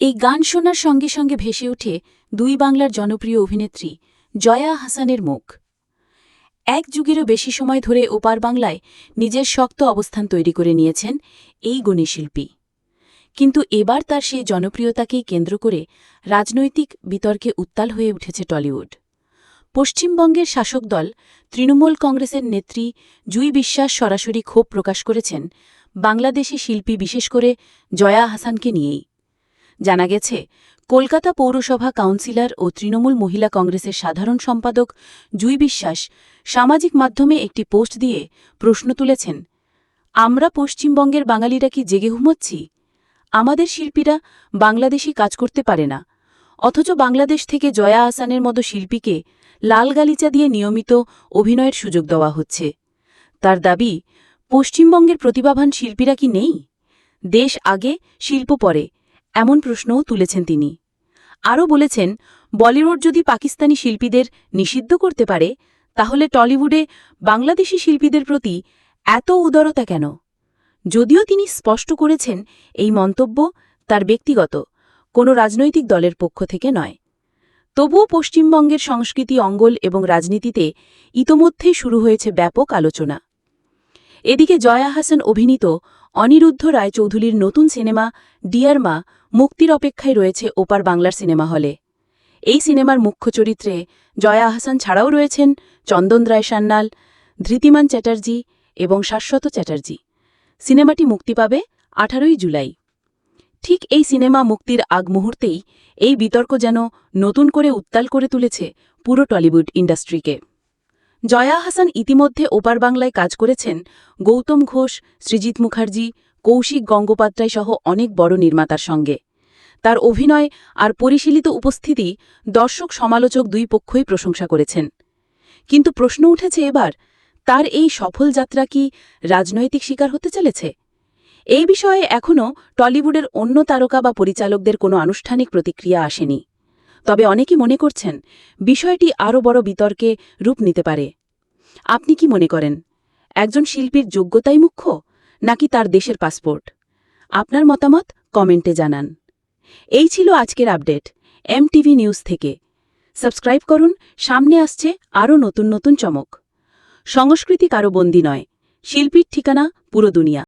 এই গান শোনার সঙ্গে সঙ্গে ভেসে ওঠে দুই বাংলার জনপ্রিয় অভিনেত্রী জয়া হাসানের মুখ। এক যুগেরও বেশি সময় ধরে ওপার বাংলায় নিজের শক্ত অবস্থান তৈরি করে নিয়েছেন এই গুণী শিল্পী কিন্তু এবার তার সেই জনপ্রিয়তাকেই কেন্দ্র করে রাজনৈতিক বিতর্কে উত্তাল হয়ে উঠেছে টলিউড। পশ্চিমবঙ্গের শাসক দল তৃণমূল কংগ্রেসের নেত্রী জুই বিশ্বাস সরাসরি ক্ষোভ প্রকাশ করেছেন বাংলাদেশি শিল্পী বিশেষ করে জয়া হাসানকে নিয়েই। জানা গেছে, কলকাতা পৌরসভা কাউন্সিলর ও তৃণমূল মহিলা কংগ্রেসের সাধারণ সম্পাদক জুই বিশ্বাস সামাজিক মাধ্যমে একটি পোস্ট দিয়ে প্রশ্ন তুলেছেন, আমরা পশ্চিমবঙ্গের বাঙালিরা কি জেগে ঘুমোচ্ছি? আমাদের শিল্পীরা বাংলাদেশি কাজ করতে পারে না। অথচ বাংলাদেশ থেকে জয়া আসানের মতো শিল্পীকে লাল গালিচা দিয়ে নিয়মিত অভিনয়ের সুযোগ দেওয়া হচ্ছে। তার দাবি, পশ্চিমবঙ্গের প্রতিভাবান শিল্পীরা কি নেই? দেশ আগে শিল্প পরে এমন প্রশ্নও তুলেছেন তিনি। আরও বলেছেন, বলিউড যদি পাকিস্তানি শিল্পীদের নিষিদ্ধ করতে পারে, তাহলে টলিউডে বাংলাদেশি শিল্পীদের প্রতি এত উদারতা কেন? যদিও তিনি স্পষ্ট করেছেন, এই মন্তব্য তার ব্যক্তিগত, কোনো রাজনৈতিক দলের পক্ষ থেকে নয়। তবুও পশ্চিমবঙ্গের সংস্কৃতি, অঙ্গল এবং রাজনীতিতে ইতোমধ্যেই শুরু হয়েছে ব্যাপক আলোচনা। এদিকে জয়া হাসান অভিনীত অনিরুদ্ধ রায়চৌধুরীর নতুন সিনেমা ডিয়ার মা মুক্তির অপেক্ষায় রয়েছে ওপার বাংলার সিনেমা হলে। এই সিনেমার মুখ্য চরিত্রে জয়া আহসান ছাড়াও রয়েছেন চন্দন রায় সান্যাল, ধৃতিমান চ্যাটার্জি এবং শাশ্বত চ্যাটার্জি। সিনেমাটি মুক্তি পাবে আঠারোই জুলাই। ঠিক এই সিনেমা মুক্তির আগ মুহূর্তেই এই বিতর্ক যেন নতুন করে উত্তাল করে তুলেছে পুরো টলিউড ইন্ডাস্ট্রিকে। জয়া হাসান ইতিমধ্যে ওপার বাংলায় কাজ করেছেন। গৌতম ঘোষ, সৃজিত মুখার্জি, কৌশিক গঙ্গোপাধ্যায় সহ অনেক বড় নির্মাতার সঙ্গে। তার অভিনয় আর পরিশীলিত উপস্থিতি দর্শক সমালোচক দুই পক্ষই প্রশংসা করেছেন। কিন্তু প্রশ্ন উঠেছে এবার, তার এই সফল যাত্রা কি রাজনৈতিক শিকার হতে চলেছে? এই বিষয়ে এখনও টলিউডের অন্য তারকা বা পরিচালকদের কোনো আনুষ্ঠানিক প্রতিক্রিয়া আসেনি। তবে অনেকেই মনে করছেন, বিষয়টি আরও বড় বিতর্কে রূপ নিতে পারে। আপনি কি মনে করেন, একজন শিল্পীর যোগ্যতাই মুখ্য, নাকি তার দেশের পাসপোর্ট? আপনার মতামত কমেন্টে জানান। এই ছিল আজকের আপডেট, এমটিভি নিউজ থেকে। সাবস্ক্রাইব করুন, সামনে আসছে আরও নতুন নতুন চমক। সংস্কৃতি কারও বন্দী নয়, শিল্পীর ঠিকানা পুরো দুনিয়া।